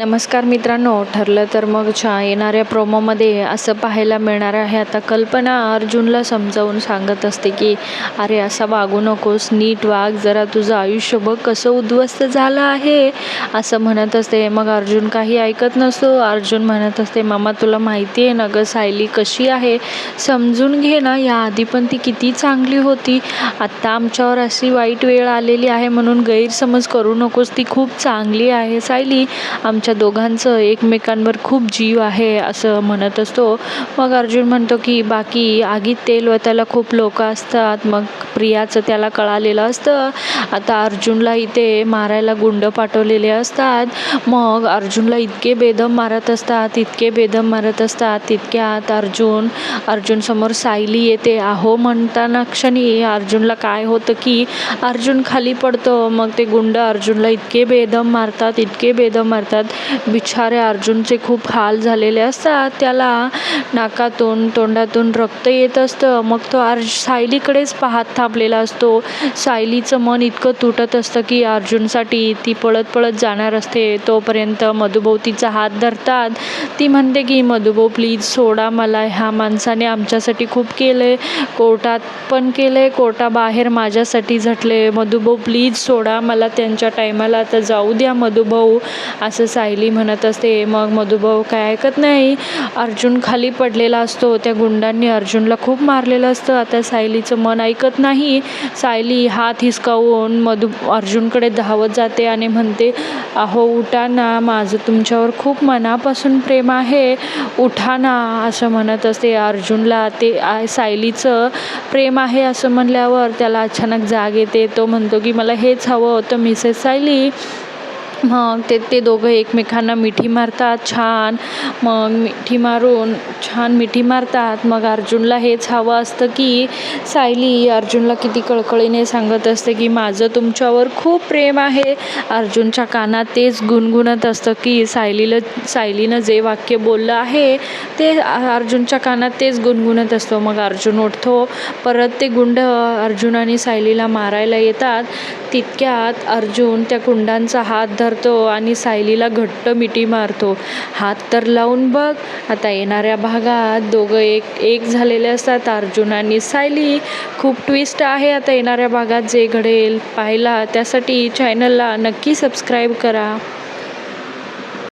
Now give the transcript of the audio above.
नमस्कार मित्रांनो ठरलं तर मग छा येणाऱ्या प्रोमोमध्ये असं पाहायला मिळणार आहे. आता कल्पना अर्जुनला समजावून सांगत असते की अरे असा वागू नकोस नीट वाग जरा तुझं आयुष्य बघ कसं उद्ध्वस्त झालं आहे. असं म्हणत असते. मग अर्जुन काही ऐकत नसतो. अर्जुन म्हणत असते मामा तुला माहिती आहे ना गं सायली कशी आहे? समजून घे ना याआधी पण ती किती चांगली होती. आत्ता आमच्यावर अशी वाईट वेळ आलेली आहे म्हणून गैरसमज करू नकोस ती खूप चांगली आहे सायली. आमच्या दोघांचं एकमेकांवर खूप जीव आहे असं म्हणत असतो. मग अर्जुन म्हणतो की बाकी आगीत तेल ओतायला खूप लोक असतात. मग प्रियाचं त्याला कळालेलं असतं. आता अर्जुनला इथे मारायला गुंड पाठवलेले असतात. मग अर्जुनला इतके बेदम मारत असतात इतके बेदम मारत असतात तितक्यात अर्जुन अर्जुनसमोर सायली येते. आहो म्हणताना क्षणी अर्जुनला काय होतं की अर्जुन खाली पडतो. मग ते गुंड अर्जुनला इतके बेदम मारतात इतके बेदम मारतात. बिचारे अर्जुनचे खूप हाल झालेले असतात. त्याला नाकातून तोंडातून रक्त येत असतं. मग तो अर्ज सायलीकडेच पाहत थांबलेला असतो. सायलीचं मन इतकं तुटत असतं की अर्जुनसाठी ती पळत पळत जाणार असते. तोपर्यंत मधुभाऊ तिचा हात धरतात. ती म्हणते की मधुभाऊ प्लीज सोडा मला ह्या माणसाने आमच्यासाठी खूप केलं आहे कोर्टात पण केलं आहे कोर्टाबाहेर माझ्यासाठी झटले. मधुभाऊ प्लीज सोडा मला त्यांच्या टायमाला. आता जाऊ द्या मधुभाऊ असं सायली म्हणत असते. मग मधुभाऊ काय ऐकत नाही. अर्जुन खाली पडलेला असतो. त्या गुंडांनी अर्जुनला खूप मारलेलं असतं. आता सायलीचं मन ऐकत नाही. सायली हात हिसकावून मधु अर्जुनकडे धावत जाते आणि म्हणते अहो उठा ना माझं तुमच्यावर खूप मनापासून प्रेम आहे. उठा ना असं म्हणत असते अर्जुनला. ते सायलीचं प्रेम आहे असं म्हणल्यावर त्याला अचानक जाग येते. तो म्हणतो की मला हेच हवं होतं मिसेस सायली. मग ते ते दोघं एकमेकांना मिठी मारतात छान. मग मिठी मारून छान मिठी मारतात. मग अर्जुनला हेच हवं असतं की सायली अर्जुनला किती कळकळीने सांगत असते की माझं तुमच्यावर खूप प्रेम आहे. अर्जुनच्या कानात तेच गुणगुणत असतं की सायलीला सायलीनं जे वाक्य बोललं आहे ते अर्जुनच्या कानात तेच गुणगुणत असतो. मग अर्जुन उठतो परत ते गुंड अर्जुन आणि सायलीला मारायला येतात. तितक्यात अर्जुन त्या कुंडांचा हात धरतो आणि सायलीला घट्ट मिठी मारतो. हात तर लावून बघ आता येणाऱ्या भागात दोघं एक एक झालेले असतात अर्जुन आणि सायली. खूप ट्विस्ट आहे आता येणाऱ्या भागात जे घडेल पाहायला. त्यासाठी चॅनलला नक्की सबस्क्राईब करा.